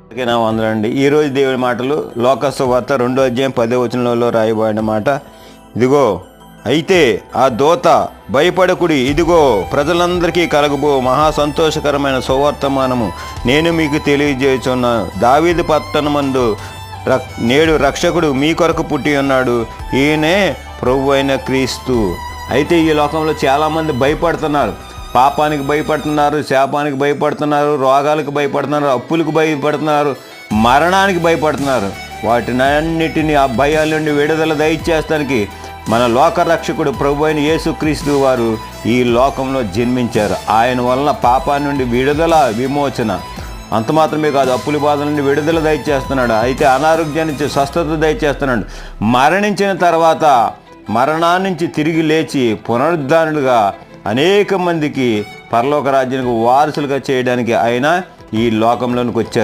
అందరికీ నా వందలండి. ఈరోజు దేవుడి మాటలు లోకస్సు వార్త రెండో అధ్యాయం పదే వచనంలో రాయబడిన మాట. ఇదిగో అయితే ఆ దోత భయపడకుడి. ఇదిగో ప్రజలందరికీ కలగబో. మహా సంతోషకరమైన సువర్తమానము నేను మీకు తెలియజేస్తున్నాను దావీదు పట్టణమందు రక్ నేడు రక్షకుడు మీ కొరకు పుట్టి ఉన్నాడు. ఈయనే ప్రభు అయిన క్రీస్తు. అయితే ఈ లోకంలో చాలామంది భయపడుతున్నారు. పాపానికి భయపడుతున్నారు శాపానికి భయపడుతున్నారు రోగాలకు భయపడుతున్నారు అప్పులకు భయపడుతున్నారు మరణానికి భయపడుతున్నారు. వాటినన్నిటిని ఆ భయాల నుండి విడుదల దయచేస్తానికి మన లోక రక్షకుడు ప్రభు అయిన యేసుక్రీస్తు వారు ఈ లోకంలో జన్మించారు. ఆయన వలన పాపా నుండి విడుదల విమోచన. అంత మాత్రమే కాదు అప్పుల బాధ నుండి విడుదల దయచేస్తున్నాడు. అయితే అనారోగ్యానికి స్వస్థత దయచేస్తున్నాడు. మరణించిన తర్వాత మరణాన్ని నుంచి తిరిగి లేచి పునరుద్ధానులుగా అనేక మందికి పరలోక రాజ్యానికి వారసులుగా చేయడానికి ఆయన ఈ లోకంలోనికి వచ్చారు.